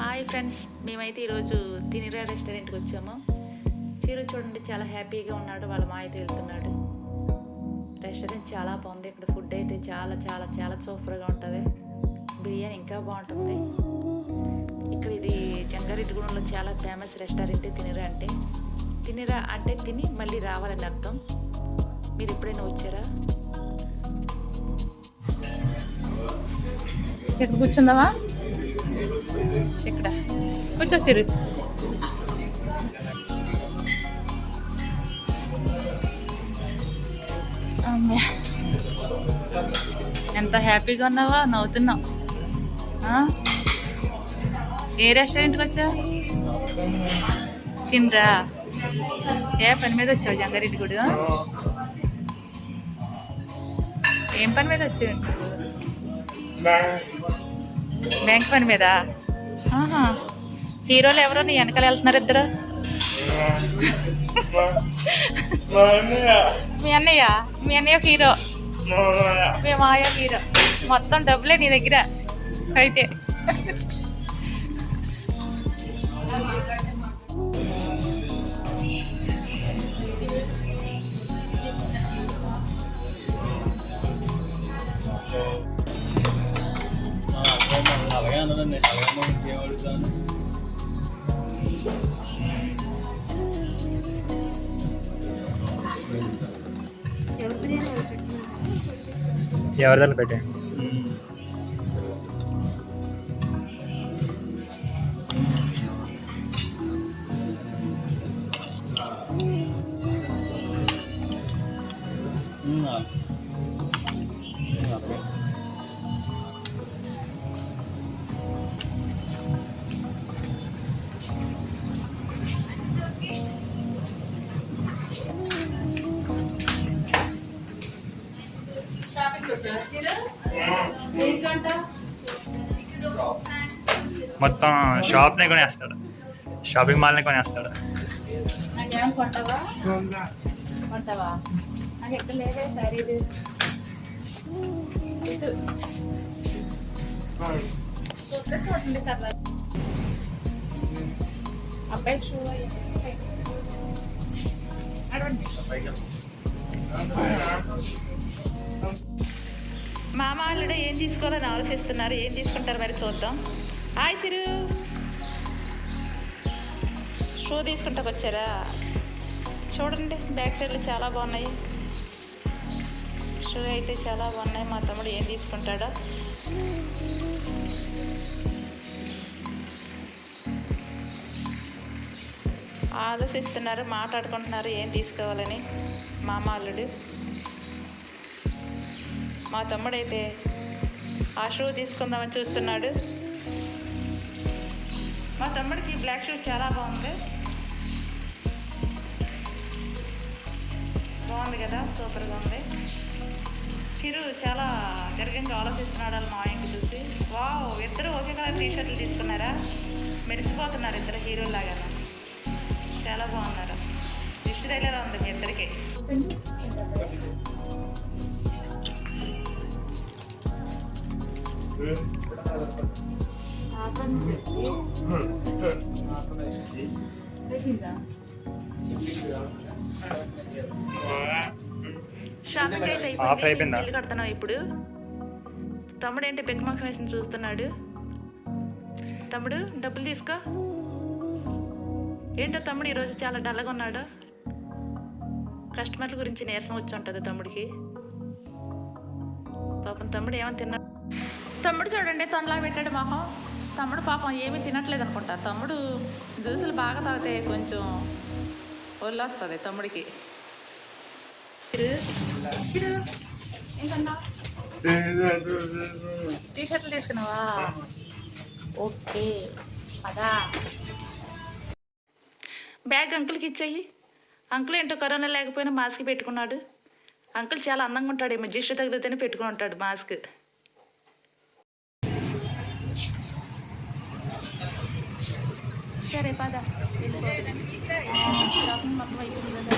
Hi friends మేమైతే ఈరోజు తినిరా రెస్టారెంట్కి వచ్చాము. చీర చూడండి చాలా హ్యాపీగా ఉన్నాడు వాళ్ళ మా అయితే వెళ్తున్నాడు. రెస్టారెంట్ చాలా బాగుంది ఇక్కడ ఫుడ్ అయితే చాలా చాలా చాలా సూపర్గా ఉంటుంది. బిర్యానీ ఇంకా బాగుంటుంది. ఇక్కడ ఇది జంగారెడ్డిగూడెంలో చాలా ఫేమస్ రెస్టారెంట్ తినిరా అంటే. తినిరా అంటే తిని మళ్ళీ రావాలని అర్థం. మీరు ఎప్పుడైనా వచ్చారా? ఇక్కడ కూర్చుందామా? ఇక్కడ. కూర్చో సిరు ఎంత హ్యాపీగా ఉన్నావా? నవ్వుతున్నావు. ఏ రెస్టారెంట్కి వచ్చావు? తినరా ఏ పని మీద వచ్చావు జంగారెడ్డి గుడి ఏం పని మీద వచ్చావు? బ్యాంక్ పని మీద. హీరోలు ఎవరో నీ వెనకాల వెళ్తున్నారు ఇద్దరు? మీ అన్నయ్య. మీ అన్నయ్య? హీరో. మీ మాయ హీరో. మొత్తం డబ్బులే నీ దగ్గర. అయితే. అలాగే అన్నదండి అలాగే ఇంకేం అడుగుతాను ఎవరిదాన్ని పెట్టే? మొత్తం షాప్నే కొనేస్తాడు షాపింగ్ మాల్నే కొనేస్తాడు నాకేం కొంటావా కొంటావా నాకు ఎక్కడ లేదే సరే ఇది ఇది. చూస్తే చూడండి కదా అబ్బాయి షూ అయ్యి. మామ అల్లుడు ఏం తీసుకోవాలని ఆలోచిస్తున్నారు? ఏం తీసుకుంటారు మరి చూద్దాం. హాయ్ సిరు. షూ తీసుకుంటాకు వచ్చారా? చూడండి బ్యాక్ సైడ్లు చాలా బాగున్నాయి. షూ అయితే చాలా బాగున్నాయి. మా తమ్ముడు ఏం తీసుకుంటాడో. ఆలోచిస్తున్నారు మాట్లాడుకుంటున్నారు ఏం తీసుకోవాలని మామ అల్లుడు. మా తమ్ముడైతే ఆ షూ తీసుకుందామని చూస్తున్నాడు. మా తమ్ముడికి బ్లాక్ షూ చాలా బాగుంది. బాగుంది కదా? సూపర్గా ఉంది. చిరు చాలా దీర్ఘంగా ఆలోచిస్తున్నాడు మా ఆయనకి చూసి. వావ్ ఇద్దరు ఒకే కలర్ టీ షర్ట్లు తీసుకున్నారా? మెరిసిపోతున్నారు ఇద్దరు హీరోలాగా చాలా బాగున్నారు. దిష్టి తగిలేలా ఉంది మీ ఇద్దరికి. షాపింగ్ అయితే అయిపోయిందా? కడుతున్నావు ఇప్పుడు. తమ్ముడు ఏంటి బెక్కమాక వేసి చూస్తున్నాడు? తమ్ముడు డబ్బులు తీసుకో. ఏంటో తమ్ముడు ఈరోజు చాలా డల్గా ఉన్నాడు. కస్టమర్ల గురించి నీరసం వచ్చి ఉంటుంది తమ్ముడికి. పాపం తమ్ముడు ఏమని తిన్నాడు? తమ్ముడు చూడండి తొండలా పెట్టాడు మొహం. తమ్ముడు పాపం ఏమీ తినట్లేదు అనుకుంటా. తమ్ముడు జ్యూసులు బాగా తాగితే కొంచెం ఒళ్ళు వస్తుంది తమ్ముడికి. చిరు, ఏంటన్నా టీ షర్ట్లు తీసుకున్నావా? ఓకే. అదా బ్యాగ్ అంకుల్కి ఇచ్చేయి. అంకుల్ ఏంటో కరోనా లేకపోయినా మాస్క్ పెట్టుకున్నాడు. అంకుల్ చాలా అందంగా ఉంటాడు. ఏమో జిష్టు తగిలితేనే పెట్టుకుని ఉంటాడు మాస్క్. సరే పద షాపింగ్ మొత్తం అయిపోయింది కదా